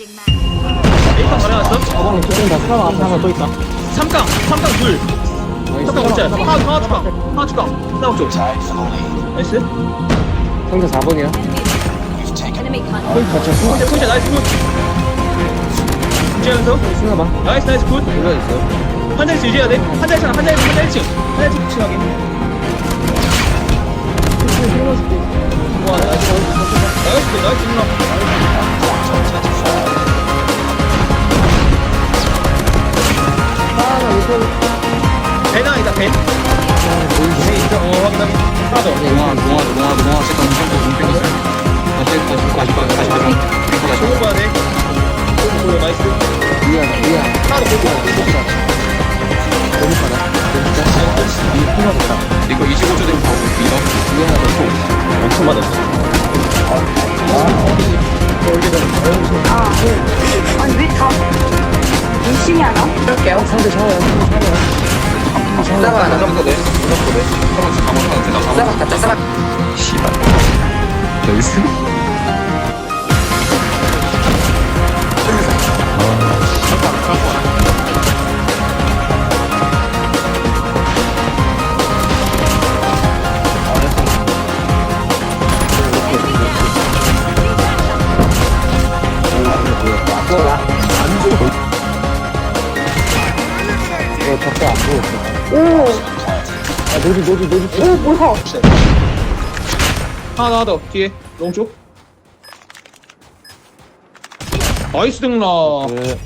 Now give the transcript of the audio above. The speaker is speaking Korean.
A강 가려놨어? 가방에 뚫린다. 사람 앞에 하나 또 있다. 3강 3강 둘 3강 못짜 하나 하나 추강 하나 쪽 나이스 상대 4번이야. Enemy contact. 홀 갇혔어. 혼자 혼자 나이스 굿 유지하면서 쓰나봐. 나이스 나이스 굿 올라 있어. 한자리씩 유지해야 돼 한 자리 한 자리 한 자리 층한 자리 층 층하게 와 나이스 나이스 나이스 누 아니다 배배 있어 어 확인 확인 하나 더 동화 동화 동화 동화 색깔 엄청 좀 뺏겼어 다시 다시 다시 다시 다시 다시 다시 조금 봐야 돼 조금 보여 나이스 미안 미안. 하나 더 보고 너무 가다. 진짜. 이 피나겠다. 이거 25초 되면 바로 밀어 미안하다. 엄청 맞았어 아니 왜 다 열심히 하나? 그럴게요. 상대. 상대 샤워야. 싸가 안 잡아도 돼 잡아도 돼 가짜 싸박. 씨발 나이 이거 적도 안 보였어. 오, 아 노지 노지 노지. 오 뭐야? 하나 더 뒤에 롱쪽 나이스 등라 그